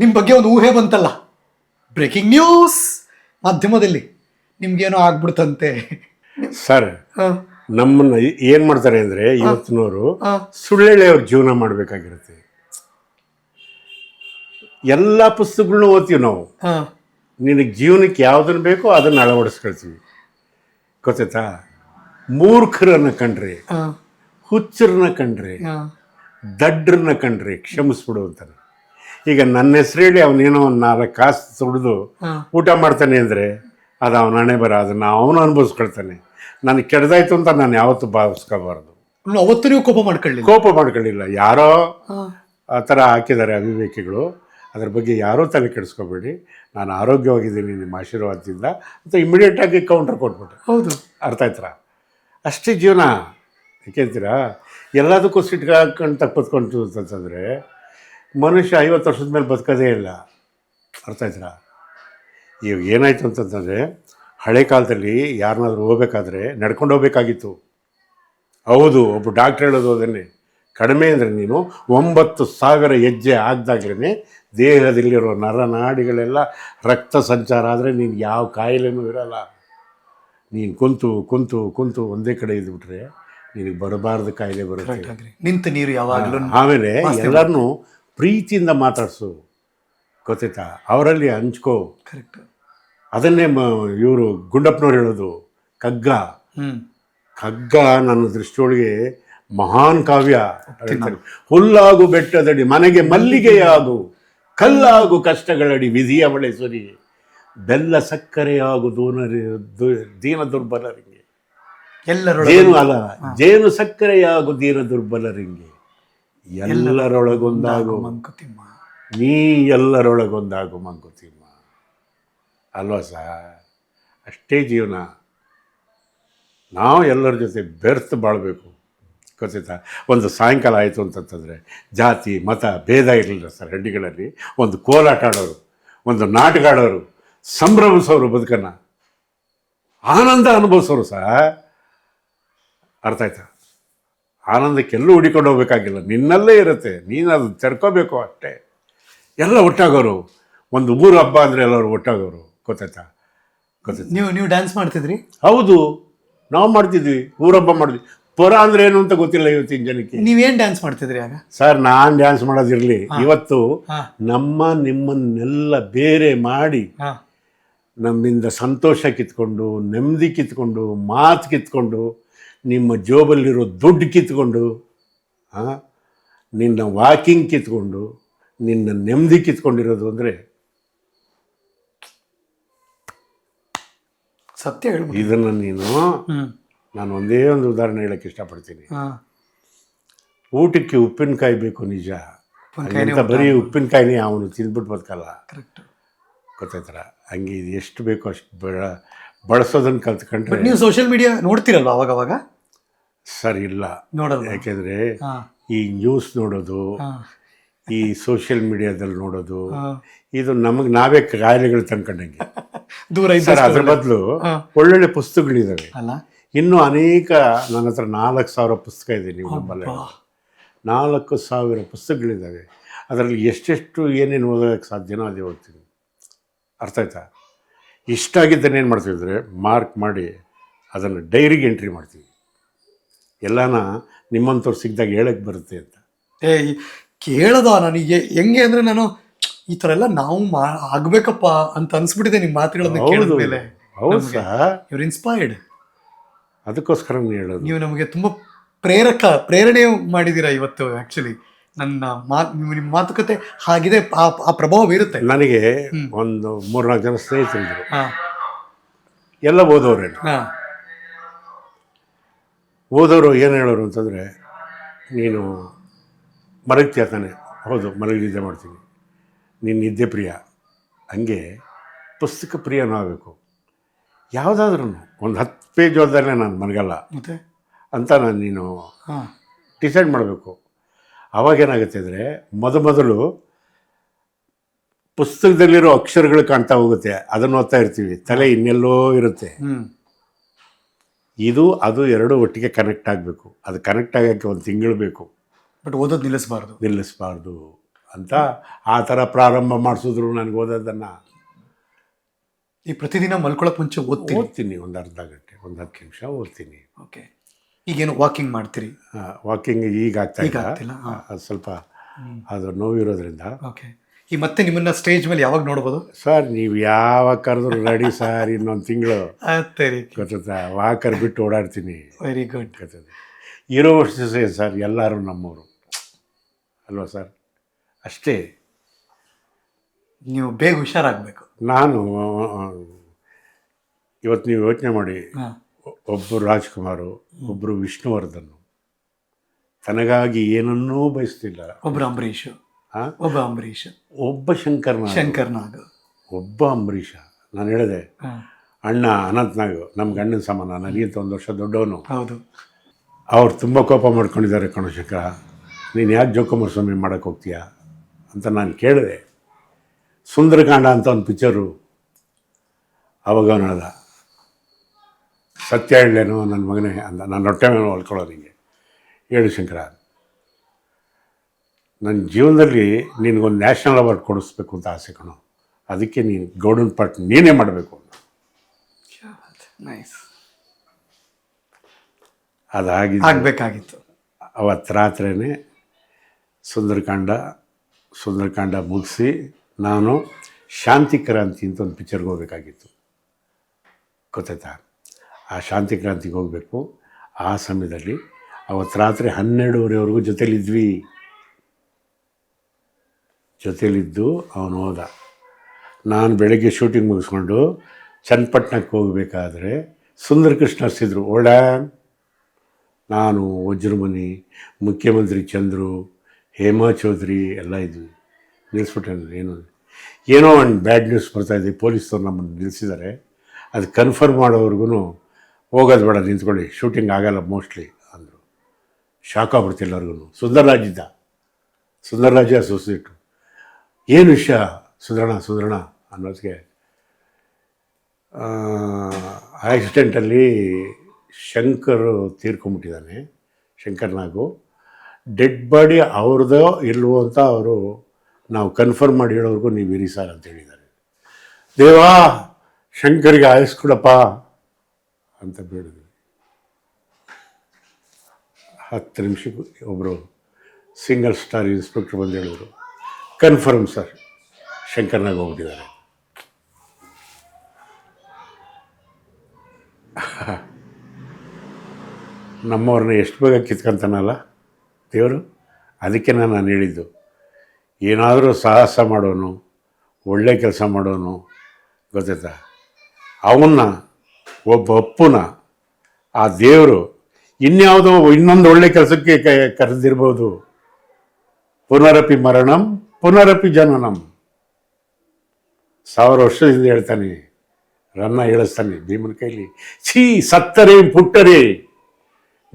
ನಿಮ್ಮ ಬಗ್ಗೆ ಒಂದು ಊಹೆ ಬಂತಲ್ಲ? ಬ್ರೇಕಿಂಗ್ ನ್ಯೂಸ್ ಮಾಧ್ಯಮದಲ್ಲಿ ನಿಮ್ಗೇನೋ ಆಗ್ಬಿಡ್ತಂತೆ. ಸರ್ ನಮ್ಮನ್ನ ಏನ್ ಮಾಡ್ತಾರೆ ಅಂದ್ರೆ ಇವತ್ತಿನವರು ಸುಳ್ಳೆಳೆಯವ್ರ ಜೀವನ ಮಾಡ್ಬೇಕಾಗಿರುತ್ತೆ. ಎಲ್ಲ ಪುಸ್ತಕಗಳನ್ನ ಓದ್ತೀವಿ ನಾವು. ನಿನಗೆ ಜೀವನಕ್ಕೆ ಯಾವ್ದನ್ನ ಬೇಕೋ ಅದನ್ನ ಅಳವಡಿಸ್ಕೊಳ್ತೀವಿ. ಗೊತ್ತಾಯ್ತಾ? ಮೂರ್ಖರನ್ನ ಕಂಡ್ರಿ ಹುಚ್ಚರನ್ನ ಕಂಡ್ರಿ. ದಡ್ರನ್ನ ಕಂಡ್ರಿ ಕ್ಷಮಿಸ್ಬಿಡು ಅಂತಾನೆ ಈಗ ನನ್ನ ಹೆಸರು ಹೇಳಿ ಅವನೇನೋ ಒಂದು ನಾಲ್ಕು ಕಾಸು ತುಡಿದು ಊಟ ಮಾಡ್ತಾನೆ ಅಂದರೆ ಅದು ಅವನ ಹಣೆ ಬರ ಅದನ್ನು ಅವನು ಅನುಭವಿಸ್ಕೊಳ್ತಾನೆ. ನನಗೆ ಕೆಡ್ದಾಯ್ತು ಅಂತ ನಾನು ಯಾವತ್ತೂ ಭಾವಿಸ್ಕೋಬಾರ್ದು. ಅವತ್ತೂ ನೀವು ಕೋಪ ಮಾಡ್ಕೊಳ್ಳಿ ಕೋಪ ಮಾಡ್ಕೊಳ್ಳಿಲ್ಲ. ಯಾರೋ ಆ ಥರ ಹಾಕಿದ್ದಾರೆ ಅವಿವೇಕಿಗಳು ಅದ್ರ ಬಗ್ಗೆ ಯಾರೂ ತಲೆ ಕೆಡಿಸ್ಕೋಬೇಡಿ. ನಾನು ಆರೋಗ್ಯವಾಗಿದ್ದೀನಿ ನಿಮ್ಮ ಆಶೀರ್ವಾದದಿಂದ. ಅಂತ ಇಮಿಡಿಯೇಟಾಗಿ ಕೌಂಟರ್ ಕೊಟ್ಬಿಟ್ಟು. ಹೌದು. ಅರ್ಥ ಆಯ್ತರ? ಅಷ್ಟೇ ಜೀವನ. ಯಾಕೆಂತೀರಾ ಎಲ್ಲದಕ್ಕೂ ಸಿಟ್ಗೆ ಹಾಕೊಂಡು ತಪ್ಪತ್ಕೊಂಡು ಅಂತಂದರೆ ಮನುಷ್ಯ ಐವತ್ತು ವರ್ಷದ ಮೇಲೆ ಬದುಕೋದೇ ಇಲ್ಲ. ಅರ್ಥ ಆಯ್ತಾ ಇವಾಗ ಏನಾಯಿತು ಅಂತಂತಂದರೆ ಹಳೆ ಕಾಲದಲ್ಲಿ ಯಾರನ್ನಾದ್ರೂ ಹೋಗ್ಬೇಕಾದ್ರೆ ನಡ್ಕೊಂಡು ಹೋಗ್ಬೇಕಾಗಿತ್ತು. ಹೌದು ಒಬ್ಬ ಡಾಕ್ಟ್ರ್ ಹೇಳೋದು ಅದನ್ನೇ. ಕಡಿಮೆ ಅಂದರೆ ನೀನು ಒಂಬತ್ತು ಸಾವಿರ ಹೆಜ್ಜೆ ಆಗ್ದಾಗ್ಲೇ ದೇಹದಲ್ಲಿರೋ ನರನಾಡಿಗಳೆಲ್ಲ ರಕ್ತ ಸಂಚಾರ ಆದರೆ ನೀನು ಯಾವ ಕಾಯಿಲೆನೂ ಇರೋಲ್ಲ. ನೀನು ಕುಂತು ಕುಂತು ಕುಂತು ಒಂದೇ ಕಡೆ ಇದ್ಬಿಟ್ರೆ ನಿನಗೆ ಬರಬಾರ್ದು ಕಾಯಿಲೆ ಬರುತ್ತೆ. ನಿಂತು ನಿಂತ ನೀರು ಯಾವಾಗಲೂ ಆಮೇಲೆ ಎಲ್ಲರನ್ನೂ ಪ್ರೀತಿಯಿಂದ ಮಾತಾಡಿಸು. ಗೊತ್ತಾಯ್ತಾ? ಅವರಲ್ಲಿ ಹಂಚ್ಕೋ. ಕರೆಕ್ಟ್ ಅದನ್ನೇ ಇವರು ಗುಂಡಪ್ಪನವ್ರು ಹೇಳೋದು. ಕಗ್ಗ ಕಗ್ಗ ನನ್ನ ದೃಷ್ಟಿಯೊಳಗೆ ಮಹಾನ್ ಕಾವ್ಯ. ಹುಲ್ಲಾಗು ಬೆಟ್ಟದಡಿ ಮನೆಗೆ ಮಲ್ಲಿಗೆಯಾಗು ಕಲ್ಲಾಗು ಕಷ್ಟಗಳಡಿ ವಿಧಿಯ ಬಳೆ ಸುರಿ ಬೆಲ್ಲ ಸಕ್ಕರೆಯಾಗು ದೂನರಿ ದೀನ ದುರ್ಬಲರಿಗೆ. ಎಲ್ಲರೂ ಜೇನು ಅಲ್ಲ ಜೇನು ಸಕ್ಕರೆಯಾಗು ದೀನ ದುರ್ಬಲರಿಗೆ. ಎಲ್ಲರೊಳಗೊಂದಾಗು. ಮಂಕುತಿಮ್ಮ. ನೀ ಎಲ್ಲರೊಳಗೊಂದಾಗು ಮಂಕುತಿಮ್ಮ. ಅಲ್ವಾ ಸರ್ ಅಷ್ಟೇ ಜೀವನ. ನಾವು ಎಲ್ಲರ ಜೊತೆ ಬೆರ್ತು ಬಾಳಬೇಕು. ಗೊತ್ತಾಯ್ತಾ? ಒಂದು ಸಾಯಂಕಾಲ ಆಯಿತು ಅಂತಂತಂದರೆ ಜಾತಿ ಮತ ಭೇದ ಇರಲಿಲ್ಲ ಸರ್ ಹಳ್ಳಿಗಳಲ್ಲಿ. ಒಂದು ಕೋಲಾಟ ಆಡೋರು ಒಂದು ನಾಟಕ ಆಡೋರು ಸಂಭ್ರಮಿಸೋರು ಬದುಕನ್ನು. ಆನಂದ ಅನುಭವಿಸೋರು ಸಹ. ಅರ್ಥ ಆಯ್ತಾ? ಆನಂದಕ್ಕೆಲ್ಲೂ ಹುಡಿಕೊಂಡು ಹೋಗ್ಬೇಕಾಗಿಲ್ಲ. ನಿನ್ನಲ್ಲೇ ಇರುತ್ತೆ. ನೀನು ಅದು ತೆರ್ಕೋಬೇಕು ಅಷ್ಟೇ. ಎಲ್ಲ ಒಟ್ಟಾಗೋರು. ಒಂದು ಊರು ಹಬ್ಬ ಅಂದರೆ ಎಲ್ಲರೂ ಒಟ್ಟಾಗೋರು. ಗೊತ್ತಾಯ್ತಾ? ಗೊತ್ತಾಯ್ತು. ನೀವು ನೀವು ಡ್ಯಾನ್ಸ್ ಮಾಡ್ತಿದ್ರಿ? ಹೌದು. ನಾವು ಮಾಡ್ತಿದ್ವಿ. ಊರಬ್ಬ ಮಾಡಿದ್ವಿ ಪರ ಅಂದ್ರೆ ಏನು ಅಂತ ಗೊತ್ತಿಲ್ಲ ಇವತ್ತಿನ ಜನಕ್ಕೆ. ನೀವೇನು ಡ್ಯಾನ್ಸ್ ಮಾಡ್ತಿದ್ರಿ ಆಗ? ಸರ್ ನಾನು ಡ್ಯಾನ್ಸ್ ಮಾಡೋದಿರಲಿ. ಇವತ್ತು ನಮ್ಮ ನಿಮ್ಮನ್ನೆಲ್ಲ ಬೇರೆ ಮಾಡಿ ನಮ್ಮಿಂದ ಸಂತೋಷ ಕಿತ್ಕೊಂಡು ನೆಮ್ಮದಿ ಕಿತ್ಕೊಂಡು ಮಾತು ಕಿತ್ಕೊಂಡು ನಿಮ್ಮ ಜೋಬಲ್ಲಿರೋ ದುಡ್ಡು ಕಿತ್ಕೊಂಡು ನಿನ್ನ ವಾಕಿಂಗ್ ಕಿತ್ಕೊಂಡು ನಿನ್ನ ನೆಮ್ಮದಿ ಕಿತ್ಕೊಂಡಿರೋದು ಅಂದರೆ ಸತ್ಯ ಹೇಳ್ಬೋದು ಇದನ್ನು ನೀನು ನಾನು ಒಂದೇ ಒಂದು ಉದಾಹರಣೆ ಹೇಳಕ್ಕೆ ಇಷ್ಟಪಡ್ತೀನಿ. ಊಟಕ್ಕೆ ಉಪ್ಪಿನಕಾಯಿ ಬೇಕು ನಿಜ. ಅಂತ ಬರೀ ಉಪ್ಪಿನಕಾಯಿನೇ ಅವನು ತಿಂದ್ಬಿಟ್ಟು ಬದುಕಲ್ಲ. ಕರೆಕ್ಟ್ ಗೊತ್ತಾಯ್ತರ ಹಂಗೆ ಇದು ಎಷ್ಟು ಬೇಕೋ ಅಷ್ಟು ಬೆಳ ಬಳಸೋದನ್ನು ಕಲ್ತ್ಕೊಂಡ್ರೆ ನೀವು ಸೋಷಿಯಲ್ ಮೀಡಿಯಾ ನೋಡ್ತೀರಲ್ವ ಅವಾಗ ಅವಾಗ ಸರಿ ಇಲ್ಲ. ನೋಡೋದು ಯಾಕೆಂದರೆ ಈ ನ್ಯೂಸ್ ನೋಡೋದು ಈ ಸೋಷಿಯಲ್ ಮೀಡಿಯಾದಲ್ಲಿ ನೋಡೋದು. ಇದು ನಮಗೆ ನಾವೇ ಕಾಯಿಲೆಗಳು ತಂದ್ಕೊಂಡಂಗೆ ದೂರ ಸರ್ ಅದ್ರ ಬದಲು. ಒಳ್ಳೊಳ್ಳೆ ಪುಸ್ತಕಗಳಿದ್ದಾವೆ ಅಲ್ಲ? ಇನ್ನೂ ಅನೇಕ ನನ್ನ ಹತ್ರ ನಾಲ್ಕು ಸಾವಿರ ಪುಸ್ತಕ ಇದೆ ನೀವು ನಮ್ಮಲ್ಲಿ. ನಾಲ್ಕು ಸಾವಿರ ಪುಸ್ತಕಗಳಿದ್ದಾವೆ ಅದರಲ್ಲಿ ಎಷ್ಟೆಷ್ಟು ಏನೇನು ಓದೋಕ್ಕೆ ಸಾಧ್ಯನೋ ಅದೇ ಓದ್ತೀನಿ. ಅರ್ಥ ಆಯ್ತಾ? ಇಷ್ಟ ಆಗಿದ್ದನ್ನು ಏನು ಮಾಡ್ತೀವಿ ಅಂದರೆ ಮಾರ್ಕ್ ಮಾಡಿ ಅದನ್ನು ಡೈರಿಗೆ ಎಂಟ್ರಿ ಮಾಡ್ತೀವಿ. ಎಲ್ಲಾನ ನಿಮ್ಮಂಥವ್ರು ಸಿಕ್ಕಿದಾಗ ಹೇಳಕ್ಕೆ ಬರುತ್ತೆ ಅಂತ. ಏ ಕೇಳದ ನನಗೆ ಹೆಂಗೆ ಅಂದರೆ ನಾನು ಈ ಥರ ಎಲ್ಲ ನಾವು ಮಾ ಆಗಬೇಕಪ್ಪ ಅಂತ ಅನ್ಸ್ಬಿಟ್ಟಿದೆ ನಿಮ್ಮ ಮಾತುಗಳನ್ನ ಕೇಳಿದ ಮೇಲೆ ಹೌದು ಇವ್ರು ಇನ್ಸ್ಪೈರ್ಡ್ ಅದಕ್ಕೋಸ್ಕರ ಹೇಳೋದು. ನೀವು ನಮಗೆ ತುಂಬ ಪ್ರೇರಕ ಪ್ರೇರಣೆ ಮಾಡಿದ್ದೀರಾ ಇವತ್ತು ಆಕ್ಚುಲಿ ನನ್ನ ಮಾತು ನಿಮ್ಮ ಮಾತುಕತೆ ಹಾಗಿದೆ ಆ ಆ ಪ್ರಭಾವ ಬೀರುತ್ತೆ. ನನಗೆ ಒಂದು ಒಂದು ಮೂರ್ನಾಲ್ಕು ಜನ ಸ್ನೇಹಿತರಿದ್ರು. ಹಾ. ಎಲ್ಲ ಓದೋರು ಹಾ. ಓದೋರು ಏನು ಹೇಳೋರು ಅಂತಂದರೆ ನೀನು ಮಲಗ್ತೀಯ ತಾನೆ? ಹೌದು ಮಲಗಿ ನಿದ್ದೆ ಮಾಡ್ತೀನಿ. ನೀನು ನಿದ್ದೆ ಪ್ರಿಯ. ಹಂಗೆ ಪುಸ್ತಕ ಪ್ರಿಯನೂ ಆಗಬೇಕು. ಯಾವುದಾದ್ರೂ ಒಂದು ಹತ್ತು ಪೇಜ್ ಓದಿದ್ರೆ ನಾನು ಮನಗಲ್ಲ ಮತ್ತೆ? ಅಂತ ನಾನು ನೀನು ಡಿಸೈಡ್ ಮಾಡಬೇಕು. ಅವಾಗೇನಾಗುತ್ತೆ ಅಂದರೆ ಮೊದಮೊದಲು ಪುಸ್ತಕದಲ್ಲಿರೋ ಅಕ್ಷರಗಳು ಕಾಣ್ತಾ ಹೋಗುತ್ತೆ. ಅದನ್ನು ಓದ್ತಾ ಇರ್ತೀವಿ. ತಲೆ ಇನ್ನೆಲ್ಲೋ ಇರುತ್ತೆ. ಇದು ಅದು ಎರಡು ಒಟ್ಟಿಗೆ ಕನೆಕ್ಟ್ ಆಗಬೇಕು. ಅದು ಕನೆಕ್ಟ್ ಆಗೋಕ್ಕೆ ಒಂದು ತಿಂಗಳು ಬೇಕು. ಬಟ್ ಓದೋದು ನಿಲ್ಲಿಸಬಾರ್ದು. ನಿಲ್ಲಿಸಬಾರ್ದು ಅಂತ ಆ ಥರ ಪ್ರಾರಂಭ ಮಾಡಿಸಿದ್ರು ನನಗೆ ಓದೋದನ್ನು. ಈ ಪ್ರತಿದಿನ ಮಲ್ಕೊಳ್ಳೋಕೆ ಮುಂಚೆ ಓದ್ತೀನಿ. ಓದ್ತೀನಿ. ಒಂದು ಅರ್ಧ ಗಂಟೆ ಒಂದು ಹತ್ತು ನಿಮಿಷ ಓದ್ತೀನಿ. ಓಕೆ ಈಗೇನು ವಾಕಿಂಗ್ ಮಾಡ್ತೀರಿ? ವಾಕಿಂಗ್ ಈಗ ಆಗ್ತಾ ಈಗ ಇಲ್ಲ. ಆಗ್ತಿಲ್ಲ, ಹಾ. ಅದು ಸ್ವಲ್ಪ ಅದು ನೋವಿರೋದ್ರಿಂದ. ಓಕೆ ಈ ಮತ್ತೆ ನಿಮ್ಮನ್ನ ಸ್ಟೇಜ್ ಮೇಲೆ ಯಾವಾಗ ನೋಡ್ಬೋದು? ಸರ್ ನೀವು ಯಾವಾಗ ಕರೆದ್ರು ರೆಡಿ ಸರ್ ಇನ್ನೊಂದು ತಿಂಗಳು. ಸರಿ. ಗೊತ್ತಾ ವಾಕರ್ ಬಿಟ್ಟು ಓಡಾಡ್ತೀನಿ. ವೆರಿ ಗುಡ್ ಗೊತ್ತದೆ ಇರೋ ವರ್ಷ ಸರ್ ಎಲ್ಲರೂ ನಮ್ಮವರು ಅಲ್ವಾ ಸರ್? ಅಷ್ಟೇ. ನೀವು ಬೇಗ ಹುಷಾರಾಗಬೇಕು. ನಾನು ಇವತ್ತು ನೀವು ಯೋಚನೆ ಮಾಡಿ. ಹಾಂ. ಒಬ್ಬರು ರಾಜ್ಕುಮಾರು ಒಬ್ಬರು ವಿಷ್ಣುವರ್ಧನ್. ತನಗಾಗಿ ಏನನ್ನೂ ಬಯಸ್ತಿಲ್ಲ. ಒಬ್ಬರು ಅಂಬರೀಷ್? ಒಬ್ಬ ಅಂಬರೀಷ್. ಒಬ್ಬ ಶಂಕರ್ನಾಗ್. ಶಂಕರ್ ನಾಗ್ ಒಬ್ಬ ಅಂಬರೀಷ. ನಾನು ಹೇಳಿದೆ ಅಣ್ಣ ಅನಂತ್ನಾಗ್ ನಮ್ಮ ಗಂಡನ ಸಮಾನ ನನಗಿಂತ ಒಂದು ವರ್ಷ ದೊಡ್ಡವನು. ಹೌದು. ಅವ್ರು ತುಂಬ ಕೋಪ ಮಾಡ್ಕೊಂಡಿದ್ದಾರೆ ಕಣಶಂಕರ ನೀನು ಯಾಕೆ ಜೋಕುಮಾರ ಸ್ವಾಮಿ ಮಾಡೋಕ್ಕೆ ಹೋಗ್ತೀಯಾ? ಅಂತ ನಾನು ಕೇಳಿದೆ. ಸುಂದರಕಾಂಡ ಅಂತ ಒಂದು ಪಿಕ್ಚರು ಅವಾಗ ಅವನು ಹೇಳ್ದ ಸತ್ಯ ಹೇಳೇನು ನನ್ನ ಮಗನೇ ಅಂದ ನನ್ನ ಹೊಟ್ಟೆ ಮೇಲೆ ಹೊಲ್ಕೊಳ್ಳೋ ನಿಂಗೆ ಹೇಳು ಶಂಕರ. ನನ್ನ ಜೀವನದಲ್ಲಿ ನಿನಗೊಂದು ನ್ಯಾಷನಲ್ ಅವಾರ್ಡ್ ಕೊಡಿಸ್ಬೇಕು ಅಂತ ಆಸೆ ಕಣೋ. ಅದಕ್ಕೆ ನೀನು ಗೋಲ್ಡನ್ ಪಾರ್ಟ್ ನೀನೇ ಮಾಡಬೇಕು ನೈಸ್. ಅದಾಗಿ ಆಗಬೇಕಾಗಿತ್ತು. ಅವತ್ತು ರಾತ್ರಿನೇ ಸುಂದರಕಾಂಡ ಸುಂದರಕಾಂಡ ಮುಗಿಸಿ ನಾನು ಶಾಂತಿ ಕ್ರಾಂತಿ ಅಂತ ಒಂದು ಪಿಕ್ಚರ್ಗೆ ಹೋಗ್ಬೇಕಾಗಿತ್ತು. ಗೊತ್ತಾಯ್ತಾ? ಆ ಶಾಂತಿ ಕ್ರಾಂತಿಗೆ ಹೋಗಬೇಕು. ಆ ಸಮಯದಲ್ಲಿ ಅವತ್ತು ರಾತ್ರಿ ಹನ್ನೆರಡೂವರೆವರೆಗೂ ಜೊತೇಲಿದ್ವಿ. ಜೊತೇಲಿದ್ದು ಅವನು ಹೋದ. ನಾನು ಬೆಳಗ್ಗೆ ಶೂಟಿಂಗ್ ಮುಗಿಸ್ಕೊಂಡು ಚನ್ನಪಟ್ಟಣಕ್ಕೆ ಹೋಗಬೇಕಾದ್ರೆ ಸುಂದರ ಕೃಷ್ಣ ಹರಿಸಿದ್ರು ನಾನು ವಜ್ರಮುನಿ, ಮುಖ್ಯಮಂತ್ರಿ ಚಂದ್ರು, ಹೇಮಾ ಚೌಧರಿ ಎಲ್ಲ ಇದ್ವಿ. ನಿಲ್ಲಿಸ್ಬಿಟ್ಟೆ ಏನು? ಏನೋ ಒಂದು ಬ್ಯಾಡ್ ನ್ಯೂಸ್ ಬರ್ತಾಯಿದೆ ಪೊಲೀಸರು ನಮ್ಮನ್ನು ನಿಲ್ಲಿಸಿದ್ದಾರೆ ಅದು ಕನ್ಫರ್ಮ್ ಮಾಡೋವರೆಗೂ ಹೋಗೋದು ಬೇಡ ನಿಂತ್ಕೊಳ್ಳಿ. ಶೂಟಿಂಗ್ ಆಗಲ್ಲ ಮೋಸ್ಟ್ಲಿ ಅಂದರು. ಶಾಕ್ ಆಗ್ಬಿಡ್ತು ಎಲ್ಲರಿಗೂ ಸುಂದರ್ರಾಜ್ ಇದ್ದ. ಸುಂದರರಾಜ ಅಸೋಸಿಯೇಟು ಏನು ವಿಷಯ ಸುಧರಣ ಸುಧರಣ ಅನ್ನೋದಕ್ಕೆ ಆಕ್ಸಿಡೆಂಟಲ್ಲಿ ಶಂಕರ್ ತೀರ್ಕೊಂಬಿಟ್ಟಿದ್ದಾನೆ ಶಂಕರ್ ನಾಗು. ಡೆಡ್ ಬಾಡಿ ಅವ್ರದ್ದೋ ಇಲ್ವೋ ಅಂತ ಅವರು ನಾವು ಕನ್ಫರ್ಮ್ ಮಾಡಿ ಹೇಳೋರ್ಗು ನೀವು ಇರಿ ಸರ್ ಅಂತ ಹೇಳಿದ್ದಾರೆ. ದೇವಾ, ಶಂಕರಿಗೆ ಆಯಸ್ಕೊಡಪ್ಪ. ಅಂತ ಬೇಡಿದ್ವಿ ಹತ್ತು ನಿಮಿಷಕ್ಕೂ ಒಬ್ಬರು ಸಿಂಗಲ್ ಸ್ಟಾರ್ ಇನ್ಸ್ಪೆಕ್ಟರ್ ಬಂದು ಹೇಳಿದ್ರು ಕನ್ಫರ್ಮ್ ಸರ್ ಶಂಕರ್ನಾಗ ಹೋಗ್ಬಿಟ್ಟಿದ್ದಾರೆ. ನಮ್ಮವ್ರನ್ನ ಎಷ್ಟು ಬೇಗ ಕಿತ್ಕೊಂತಾನಲ್ಲ ದೇವರು? ಅದಕ್ಕೆ ನಾನು ಹೇಳಿದ್ದು, ಏನಾದರೂ ಸಾಹಸ ಮಾಡೋನು, ಒಳ್ಳೆ ಕೆಲಸ ಮಾಡೋನು, ಗೊತ್ತಾಯ್ತಾ? ಅವನ್ನ ಒಬ್ಬ ಅಪ್ಪುನ, ಆ ದೇವರು ಇನ್ಯಾವುದೋ ಇನ್ನೊಂದು ಒಳ್ಳೆ ಕೆಲಸಕ್ಕೆ ಕರೆದಿರ್ಬೋದು. ಪುನರಪಿ ಮರಣಂ, ಪುನರಪಿ ಜನನಂ. ಸಾವಿರ ವರ್ಷದಿಂದ ಹೇಳ್ತಾನೆ, ರನ್ನ ಹೇಳಿಸ್ತಾನೆ ಭೀಮನ ಕೈಲಿ. ಛೀ, ಸತ್ತರೆ ಪುಟ್ಟರೆ,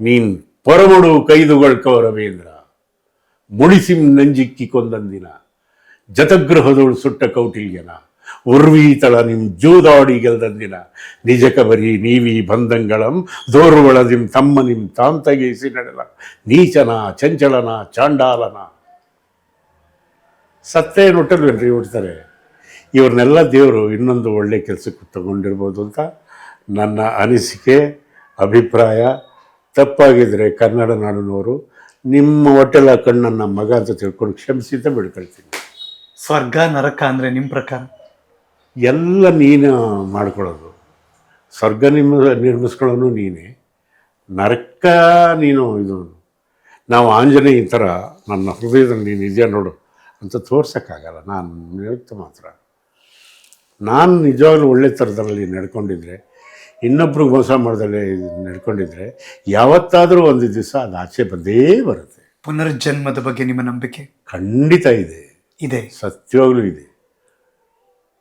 ನೀನ್ ಪೊರಮಡು ಕೈದುಗೊಳ್ಕೋ ರವೀಂದ್ರ ಮುಡಿಸಿಂ ನಂಜಿಕ್ಕಿ ಕೊಂದಂದಿನ ಜತಗೃಹದೋಳು ಸುಟ್ಟ ಕೌಟಿಲ್ಯನ. ಉರ್ವೀತಳ ನಿಮ್ ಜೂದಾಡಿ ಗೆಲ್ದಂದಿನ. ನಿಜಕ ಬರೀ ನೀವಿ ಬಂಧಂಗಳಂ, ದೋರ್ವಳದಿಂ ತಮ್ಮ ನಿಮ್ ತಾಂತಗೇಸಿ ನಡೆಲ. ನೀಚನ, ಚಂಚಲನ, ಚಾಂಡಾಲನ. ಸತ್ತೇ ನೊಟ್ಟಲ್ವೇನ್ರಿ ಹುಡ್ತಾರೆ? ಇವ್ರನ್ನೆಲ್ಲ ದೇವರು ಇನ್ನೊಂದು ಒಳ್ಳೆ ಕೆಲಸಕ್ಕೆ ತಗೊಂಡಿರ್ಬೋದು ಅಂತ ನನ್ನ ಅನಿಸಿಕೆ, ಅಭಿಪ್ರಾಯ. ತಪ್ಪಾಗಿದ್ದರೆ ಕನ್ನಡ ನಾಡಿನವರು ನಿಮ್ಮ ಹೊಟ್ಟೆಲ ಕಣ್ಣನ್ನು ಮಗ ಅಂತ ತಿಳ್ಕೊಂಡು ಕ್ಷಮಿಸಿ ಅಂತ ಬಿಡ್ಕೊಳ್ತೀನಿ. ಸ್ವರ್ಗ, ನರಕ ಅಂದರೆ ನಿಮ್ಮ ಪ್ರಕಾರ? ಎಲ್ಲ ನೀನು ಮಾಡ್ಕೊಳ್ಳೋದು. ಸ್ವರ್ಗ ನಿಮ್ಮ ನಿರ್ಮಿಸ್ಕೊಳ್ಳೋನು ನೀನೇ. ನರಕ ನೀನು ಇದು. ನಾವು ಆಂಜನೇಯ ಈ ಥರ ನನ್ನ ಹೃದಯದಲ್ಲಿ ನೀನು ಇದೆಯಾ ನೋಡು ಅಂತ ತೋರ್ಸೋಕ್ಕಾಗಲ್ಲ. ನಾನು ನಿರುತ್ತ ಮಾತ್ರ. ನಾನು ನಿಜವಾಗ್ಲೂ ಒಳ್ಳೆ ಥರದಲ್ಲಿ ನಡ್ಕೊಂಡಿದ್ರೆ ಇನ್ನೊಬ್ರಿಗೆ ಮೋಸ ಮಾಡ್ದಲ್ಲೇ ನಡ್ಕೊಂಡಿದ್ರೆ ಯಾವತ್ತಾದರೂ ಒಂದು ದಿವಸ ಅದು ಆಚೆ ಬಂದೇ ಬರುತ್ತೆ. ಪುನರ್ಜನ್ಮದ ಬಗ್ಗೆ ನಿಮ್ಮ ನಂಬಿಕೆ? ಖಂಡಿತ ಇದೆ. ಇದೆ. ಸತ್ಯವಾಗಲೂ ಇದೆ.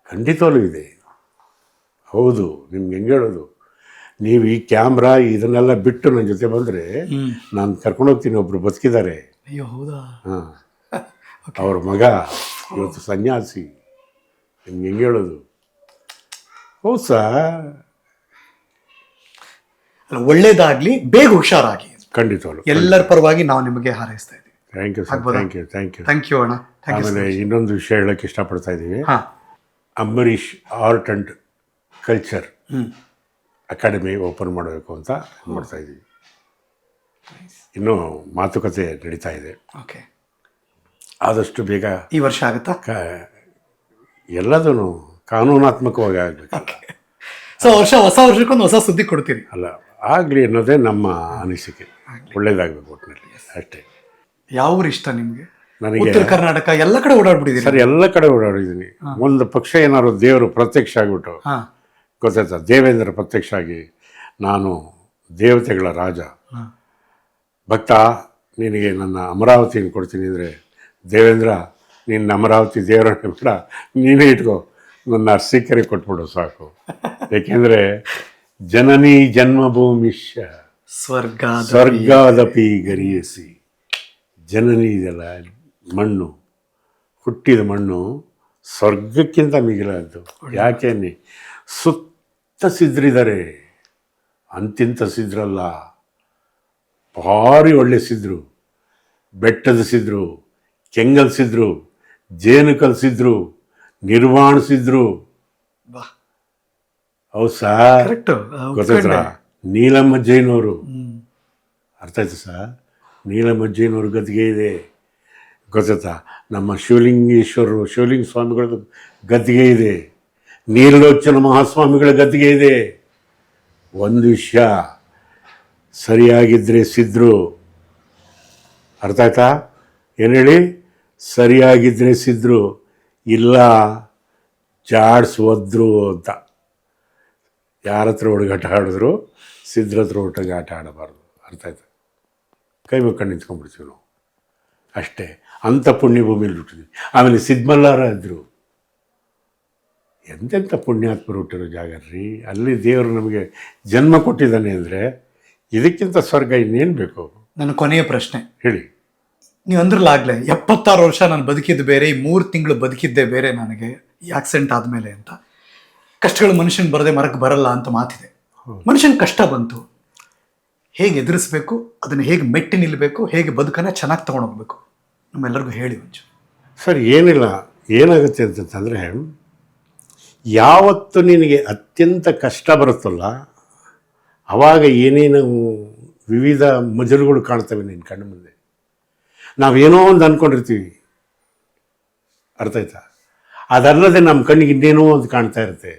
ಖಂಡಿತವಾಗ್ಲೂ ಇದೆ. ಹೌದು ನಿಮ್ಗೆ ಹೆಂಗೆ ಹೇಳೋದು? ನೀವು ಈ ಕ್ಯಾಮ್ರಾ ಇದನ್ನೆಲ್ಲ ಬಿಟ್ಟು ನನ್ನ ಜೊತೆ ಬಂದರೆ ನಾನು ಕರ್ಕೊಂಡು ಹೋಗ್ತೀನಿ ಒಬ್ಬರು ಬದುಕಿದ್ದಾರೆ ಅಯ್ಯೋ ಹೌದಾ? ಹಾಂ. ಅವ್ರ ಮಗ ಇವತ್ತು ಸನ್ಯಾಸಿ. ನಿಮ್ಗೆ ಹೆಂಗೆ ಹೇಳೋದು? ಹೌದು ಅಲ್ಲ ಒಳ್ಳೇದಾಗ್ಲಿ ಬೇಗ ಹುಷಾರಾಗಿ. ಖಂಡಿತವಾಗ್ಲು ಎಲ್ಲರ ಪರವಾಗಿ ನಾವು ನಿಮಗೆ ಹಾರೈಸ್ತಾ ಇದ್ದೀವಿ thank you sir thank you thank you thank you ಅಣ್ಣ. ಆಮೇಲೆ ಇನ್ನೊಂದು ವಿಷಯ ಹೇಳೋಕ್ಕೆ ಇಷ್ಟಪಡ್ತಾ ಇದ್ದೀವಿ. ಹಾ. Ambareesh art and culture academy open ಮಾಡಬೇಕು ಅಂತ ಮಾಡ್ತಾ ಇದ್ದೀವಿ. ಇನ್ನೂ ಮಾತುಕತೆ ನಡೀತಾ ಇದೆ. ಓಕೆ. ಆದಷ್ಟು ಬೇಗ ಈ ವರ್ಷ ಆಗುತ್ತಾ? ಕ ಎಲ್ಲದೂ ಕಾನೂನಾತ್ಮಕವಾಗಿ ಆಗಬೇಕು. ಸೊ ವರ್ಷ ಹೊಸ ವರ್ಷಕ್ಕೊಂದು ಹೊಸ ಸುದ್ದಿ ಕೊಡ್ತೀರಿ. ಅಲ್ಲ ಆಗಲಿ ಅನ್ನೋದೇ ನಮ್ಮ ಅನಿಸಿಕೆ. ಒಳ್ಳೇದಾಗಬೇಕು ಒಟ್ಟಿನಲ್ಲಿ ಅಷ್ಟೇ. ಯಾವ ಊರು ಇಷ್ಟ ನಿಮ್ಗೆ? ನನಗೆ ಉತ್ತರ ಕರ್ನಾಟಕ ಎಲ್ಲ ಕಡೆ ಓಡಾಡ್ಬಿಟ್ಟಿದ್ದೀನಿ ಸರ್ ಎಲ್ಲ ಕಡೆ ಓಡಾಡಿದ್ದೀನಿ ಒಂದು ಪಕ್ಷ ಏನಾದ್ರು ದೇವರು ಪ್ರತ್ಯಕ್ಷ ಆಗಿಬಿಟ್ಟು ಗೊತ್ತಾಯ್ತಾ ದೇವೇಂದ್ರ ಪ್ರತ್ಯಕ್ಷ ಆಗಿ ನಾನು ದೇವತೆಗಳ ರಾಜ. ಭಕ್ತ ನಿನಗೆ ನನ್ನ ಅಮರಾವತಿಯನ್ನು ಕೊಡ್ತೀನಿ ಅಂದರೆ ದೇವೇಂದ್ರ ನಿನ್ನ ಅಮರಾವತಿ ದೇವರ ಬೇಡ ನೀನೇ ಇಟ್ಕೋ. ನನ್ನ ಅರ್ಸಿಕರೆ ಕೊಟ್ಬಿಡು ಸಾಕು. ಏಕೆಂದರೆ ಜನನಿ ಜನ್ಮಭೂಮಿಶ್ಯ ಸ್ವರ್ಗ ಸ್ವರ್ಗಾದಪಿ ಗರಿಯಸಿ. ಜನನಿ ಇದೆಲ್ಲ ಮಣ್ಣು ಹುಟ್ಟಿದ ಮಣ್ಣು ಸ್ವರ್ಗಕ್ಕಿಂತ ಮಿಗಿಲಾದ್ದು. ಯಾಕೆನೆ ಸುತ್ತ ಸಿದ್ರಿದ್ದಾರೆ ಅಂತಿಂತ ಸಿದ್ರಲ್ಲ. ಭಾರಿ ಒಳ್ಳೆ ಸಿದ್ರು. ಬೆಟ್ಟದ ಸಿದ್ರು ಕೆಂಗಲ್ ಸಿದ್ರು ಜೇನು ಕಲಿಸಿದ್ರು ನಿರ್ವಾಣಿಸಿದ್ರು ಹೌದು ಸರ್ ಗೊತ್ತಾಯ್ತಾ? ನೀಲಮ್ಮ ಜೈನವರು ಅರ್ಥ ಆಯ್ತು ಸರ್ ನೀಲಮಜ್ಜಿನವ್ರ ಗದ್ದಿಗೆ ಇದೆ. ಗೊತ್ತಾಯ್ತಾ ನಮ್ಮ ಶಿವಲಿಂಗೇಶ್ವರರು ಶಿವಲಿಂಗ ಸ್ವಾಮಿಗಳ ಗದ್ದಿಗೆ ಇದೆ. ನೀರಲೋಚನ ಮಹಾಸ್ವಾಮಿಗಳ ಗದ್ದಿಗೆ ಇದೆ. ಒಂದು ವಿಷಯ ಸರಿಯಾಗಿದ್ದರೆ ಸಿದ್ರು. ಅರ್ಥ ಆಯ್ತಾ? ಏನು ಹೇಳಿ? ಸರಿಯಾಗಿದ್ದರೆ ಸಿದ್ರು. ಇಲ್ಲ ಜಾಡ್ಸ್ ಒದ್ರು ಅಂತ. ಯಾರ ಹತ್ರ ಹುಡುಗಾಟ ಆಡಿದ್ರು ಸಿದ್ರ ಹತ್ರ ಒಟ್ಟಿಗೆ ಆಟ ಆಡಬಾರ್ದು ಅರ್ಥ ಆಯ್ತು? ಕೈ ಮುಕ್ಕೊಂಡು ನಿಂತ್ಕೊಂಡ್ಬಿಡ್ತೀವಿ ನಾವು. ಅಷ್ಟೇ. ಅಂಥ ಪುಣ್ಯಭೂಮಿಯಲ್ಲಿ ಹುಟ್ಟಿದ್ವಿ. ಆಮೇಲೆ ಸಿದ್ಮಲ್ಲಾರ ಇದ್ದರು ಎಂತೆಂಥ ಪುಣ್ಯಾತ್ಮರು ಹುಟ್ಟಿರೋ ಜಾಗ ರೀ? ಅಲ್ಲಿ ದೇವರು ನಮಗೆ ಜನ್ಮ ಕೊಟ್ಟಿದ್ದಾನೆ ಅಂದರೆ ಇದಕ್ಕಿಂತ ಸ್ವರ್ಗ ಇನ್ನೇನು ಬೇಕು? ನನ್ನ ಕೊನೆಯ ಪ್ರಶ್ನೆ. ಹೇಳಿ. ನೀವು ಅಂದ್ರಲ್ಲಾಗಲೇ ಎಪ್ಪತ್ತಾರು ವರ್ಷ ನಾನು ಬದುಕಿದ್ದು ಬೇರೆ ಈ ಮೂರು ತಿಂಗಳು ಬದುಕಿದ್ದೆ ಬೇರೆ ನನಗೆ ಈ ಆಕ್ಸಿಡೆಂಟ್ ಆದಮೇಲೆ ಅಂತ. ಕಷ್ಟಗಳು ಮನುಷ್ಯನ ಬರದೆ ಮರಕ್ಕೆ ಬರಲ್ಲ ಅಂತ ಮಾತಿದೆ. ಮನುಷ್ಯನ ಕಷ್ಟ ಬಂತು. ಹೇಗೆ ಎದುರಿಸ್ಬೇಕು ಅದನ್ನು ಹೇಗೆ ಮೆಟ್ಟಿ ನಿಲ್ಲಬೇಕು ಹೇಗೆ ಬದುಕನ್ನು ಚೆನ್ನಾಗಿ ತಗೊಂಡೋಗ್ಬೇಕು ನಮ್ಮೆಲ್ಲರಿಗೂ ಹೇಳಿ ಒಂಚೂರು. ಸರ್, ಏನಿಲ್ಲ, ಏನಾಗುತ್ತೆ ಅಂತಂತಂದರೆ ಯಾವತ್ತು ನಿನಗೆ ಅತ್ಯಂತ ಕಷ್ಟ ಬರುತ್ತಲ್ಲ ಆವಾಗ ಏನೇನು ವಿವಿಧ ಮಜಲುಗಳು ಕಾಣ್ತವೆ ನಿನ್ನ ಕಣ್ಣು ಮುಂದೆ. ನಾವೇನೋ ಒಂದು ಅಂದ್ಕೊಂಡಿರ್ತೀವಿ ಅರ್ಥ ಆಯ್ತಾ? ಅದಲ್ಲದೆ ನಮ್ಮ ಕಣ್ಣಿಗೆ ಇನ್ನೇನೋ ಒಂದು ಕಾಣ್ತಾ ಇರುತ್ತೆ.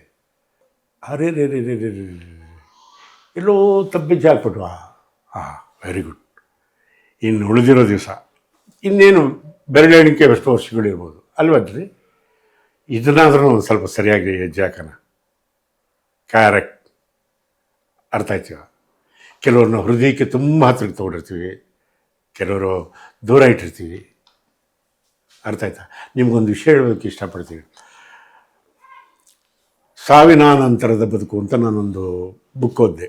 ಅರೆ, ರೇ ರೇ ರೇ ರೇ. ಎಲ್ಲೋ ತಬ್ಬಿಜ್ಜೆ ಹಾಕ್ಬಿಟ್ವಾ? ಹಾಂ ವೆರಿ ಗುಡ್ ಇನ್ನು ಉಳಿದಿರೋ ದಿವಸ. ಇನ್ನೇನು ಬೆರಳೆಣಿಕೆ ಎಷ್ಟು ವರ್ಷಗಳಿರ್ಬೋದು ಅಲ್ವದ್ರಿ? ಇದನ್ನಾದ್ರೂ ಒಂದು ಸ್ವಲ್ಪ ಸರಿಯಾಗಿ ಹೆಜ್ಜೆ ಹಾಕೋಣ ಅರ್ಥ ಆಯ್ತೀವ ಕೆಲವ್ರನ್ನ ಹೃದಯಕ್ಕೆ ತುಂಬ ಹತ್ರ ತೊಗೊಂಡಿರ್ತೀವಿ. ಕೆಲವರು ದೂರ ಇಟ್ಟಿರ್ತೀವಿ. ಅರ್ಥ ಆಯ್ತಾ? ನಿಮಗೊಂದು ವಿಷಯ ಹೇಳೋದಕ್ಕೆ ಇಷ್ಟಪಡ್ತೀವಿ ಸಾವಿನ ನಂತರದ ಬದುಕು ಅಂತ ನಾನೊಂದು ಬುಕ್ ಓದಿದೆ.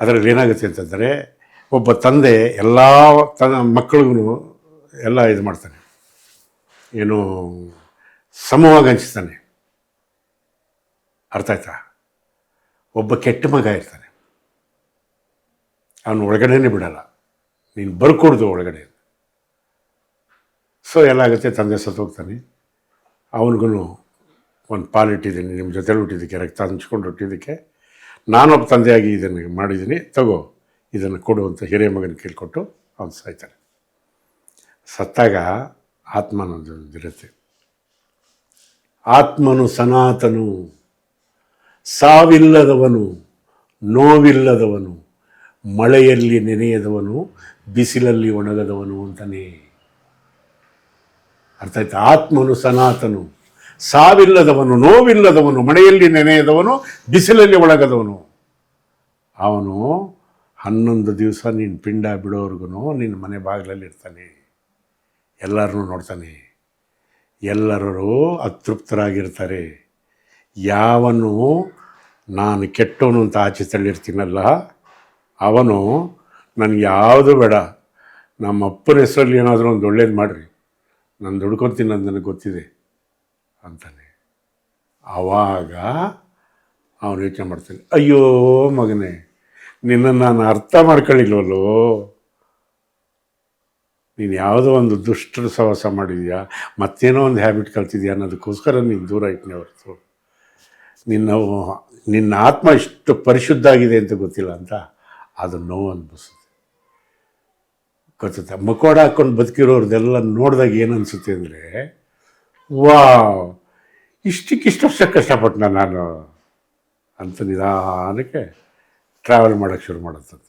ಅದರಲ್ಲಿ ಏನಾಗುತ್ತೆ ಅಂತಂದರೆ ಒಬ್ಬ ತಂದೆ ಎಲ್ಲ ತನ್ನ ಮಕ್ಕಳಿಗೂ ಎಲ್ಲ ಇದು ಮಾಡ್ತಾನೆ. ಏನು ಸಮವಾಗಿ ಹಂಚ್ತಾನೆ. ಅರ್ಥ ಆಯ್ತಾ? ಒಬ್ಬ ಕೆಟ್ಟ ಮಗ ಇರ್ತಾನೆ. ಅವನು ಒಳಗಡೆನೇ ಬಿಡಲ್ಲ. ನೀನು ಬರ್ಕೊಡ್ದು ಒಳಗಡೆ. ಸೊ ಎಲ್ಲ ಆಗುತ್ತೆ, ತಂದೆ ಸತ್ತು ಹೋಗ್ತಾನೆ. ಅವನಿಗೂ ಒಂದು ಪಾಲಿಟ್ಟಿದ್ದೀನಿ ನಿಮ್ಮ ಜೊತೆಲಿ ಹುಟ್ಟಿದ್ದಕ್ಕೆ, ರಕ್ತ ಹಂಚ್ಕೊಂಡು ಹುಟ್ಟಿದ್ದಕ್ಕೆ. ನಾನೊಬ್ಬ ತಂದೆಯಾಗಿ ಇದನ್ನು ಮಾಡಿದ್ದೀನಿ, ತಗೋ. ಇದನ್ನು ಕೊಡು ಅಂತ ಹಿರಿಯ ಮಗನ ಕೇಳಿಕೊಟ್ಟು ಅವನು ಸಾಯ್ತಾನೆ. ಸತ್ತಾಗ ಆತ್ಮನೊಂದು ಇರುತ್ತೆ ಆತ್ಮನು ಸನಾತನು, ಸಾವಿಲ್ಲದವನು, ನೋವಿಲ್ಲದವನು, ಮಳೆಯಲ್ಲಿ ನೆನೆಯದವನು, ಬಿಸಿಲಲ್ಲಿ ಒಣಗದವನು ಅಂತಾನೆ. ಅರ್ಥ ಆಯ್ತಾ? ಆತ್ಮನು ಸನಾತನು, ಸಾವಿಲ್ಲದವನು, ನೋವಿಲ್ಲದವನು, ಮಳೆಯಲ್ಲಿ ನೆನೆಯದವನು, ಬಿಸಿಲಲ್ಲಿ ಒಣಗದವನು. ಅವನು ಹನ್ನೊಂದು ದಿವಸ ನೀನು ಪಿಂಡ ಬಿಡೋರ್ಗು ನಿನ್ನ ಮನೆ ಬಾಗಿಲಲ್ಲಿ ಇರ್ತಾನೆ. ಎಲ್ಲರನ್ನೂ ನೋಡ್ತಾನೆ. ಎಲ್ಲರೂ ಅತೃಪ್ತರಾಗಿರ್ತಾರೆ. ಯಾವನು ನಾನು ಕೆಟ್ಟವನು ಅಂತ ಆಚೆ ತಳ್ಳಿರ್ತೀನಲ್ಲ, ಅವನು ನನಗೆ ಯಾವುದು ಬೇಡ. ನಮ್ಮ ಅಪ್ಪನ ಹೆಸರಲ್ಲಿ ಏನಾದರೂ ಒಂದು ಒಳ್ಳೇದು ಮಾಡಿರಿ. ನಾನು ದುಡ್ಕೊತೀನಿ ಅಂತ ನನಗೆ ಗೊತ್ತಿದೆ ಅಂತಾನೆ. ಆವಾಗ ಅವನು ಯೋಚನೆ ಮಾಡ್ತಾನೆ, ಅಯ್ಯೋ ಮಗನೇ ನಿನ್ನನ್ನು ನಾನು ಅರ್ಥ ಮಾಡ್ಕೊಳ್ಳಿಲ್ವಲ್ಲೋ? ನೀನು ಯಾವುದೋ ಒಂದು ದುಷ್ಟರ ಸಹವಾಸ ಮಾಡಿದ್ಯಾ? ಮತ್ತೇನೋ ಒಂದು ಹ್ಯಾಬಿಟ್ ಕಲ್ತಿದ್ಯಾ ಅನ್ನೋದಕ್ಕೋಸ್ಕರ ನೀನು ದೂರ ಇಟ್ಟನೆ ಹೊರತು. ನಿನ್ನ ನಿನ್ನ ಆತ್ಮ ಇಷ್ಟು ಪರಿಶುದ್ಧ ಆಗಿದೆ ಅಂತ ಗೊತ್ತಿಲ್ಲ ಅಂತ ಅದು ನೋವು ಅನ್ಬಿಸುತ್ತೆ ಗೊತ್ತುತ್ತಾ? ಮಕೋಡ ಹಾಕ್ಕೊಂಡು ಬದುಕಿರೋರ್ದೆಲ್ಲ ನೋಡಿದಾಗ ಏನು ಅನಿಸುತ್ತೆ ಅಂದರೆ ವಾ ಇಷ್ಟಕ್ಕಿಷ್ಟು ವರ್ಷ ಕಷ್ಟಪಟ್ಟನ ನಾನು ಅಂತ ನಿಧಾನಕ್ಕೆ ಟ್ರಾವೆಲ್ ಮಾಡೋಕ್ಕೆ ಶುರು ಮಾಡುತ್ತದೆ